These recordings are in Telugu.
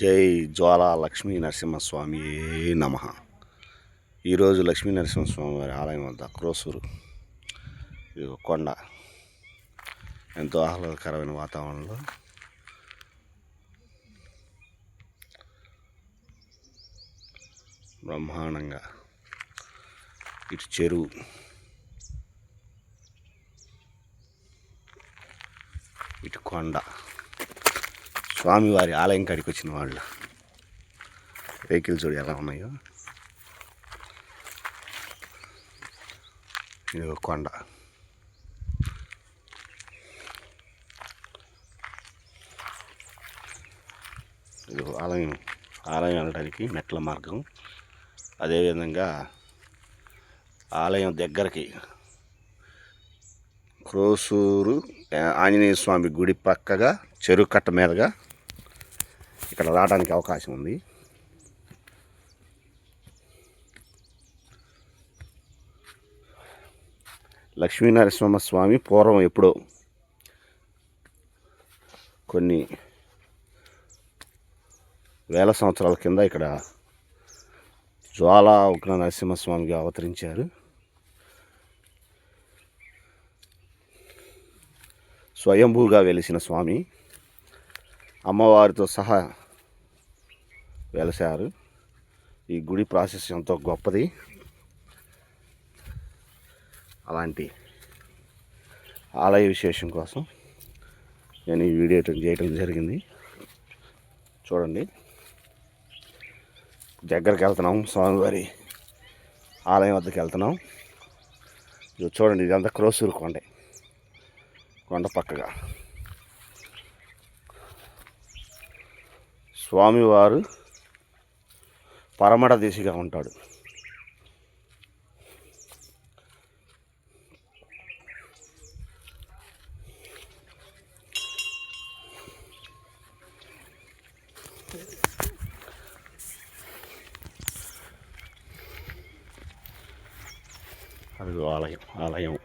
జై జ్వాల లక్ష్మీ నరసింహస్వామి నమ. ఈరోజు లక్ష్మీ నరసింహస్వామి వారి ఆలయం వద్ద క్రోసూరు. ఇది కొండ. ఎంతో ఆహ్లాదకరమైన వాతావరణంలో. బ్రహ్మాండంగా ఇటు చెరువు. ఇటు కొండ. స్వామివారి ఆలయం కాడికి వచ్చిన వాళ్ళు. వెహికల్ చూడు ఎలా ఉన్నాయో. ఇది ఒక కొండ. ఇది ఆలయం ఆలయం వెళ్ళడానికి మెట్ల మార్గం. అదేవిధంగా ఆలయం దగ్గరికి క్రోసూరు ఆంజనేయ స్వామి గుడి పక్కగా చెరువు కట్ట మీదుగా ఇక్కడ రావడానికి అవకాశం ఉంది. లక్ష్మీనరసింహ స్వామి పూర్వం ఎప్పుడో కొన్ని వేల సంవత్సరాల కింద ఇక్కడ జ్వాలా ఉగ్ర నరసింహస్వామిగా అవతరించారు. స్వయంభూగా వెలిసిన స్వామి అమ్మవారితో సహా వెలసారు. ఈ గుడి ప్రాసెస్ ఎంతో గొప్పది. అలాంటి ఆలయ విశేషం కోసం నేను ఈ వీడియో చేయటం జరిగింది. చూడండి. దగ్గరికి వెళ్తున్నాం. స్వామివారి ఆలయం వద్దకు వెళ్తున్నాం. ఇది చూడండి ఇదంతా క్రోసూరు కొండ. కొండ పక్కగా. స్వామివారు పరమడ దిశగా ఉంటాడు. అది ఆలయం ఆలయం.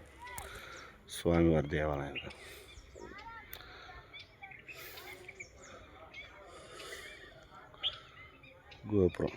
స్వామివారి దేవాలయం. గోపురం.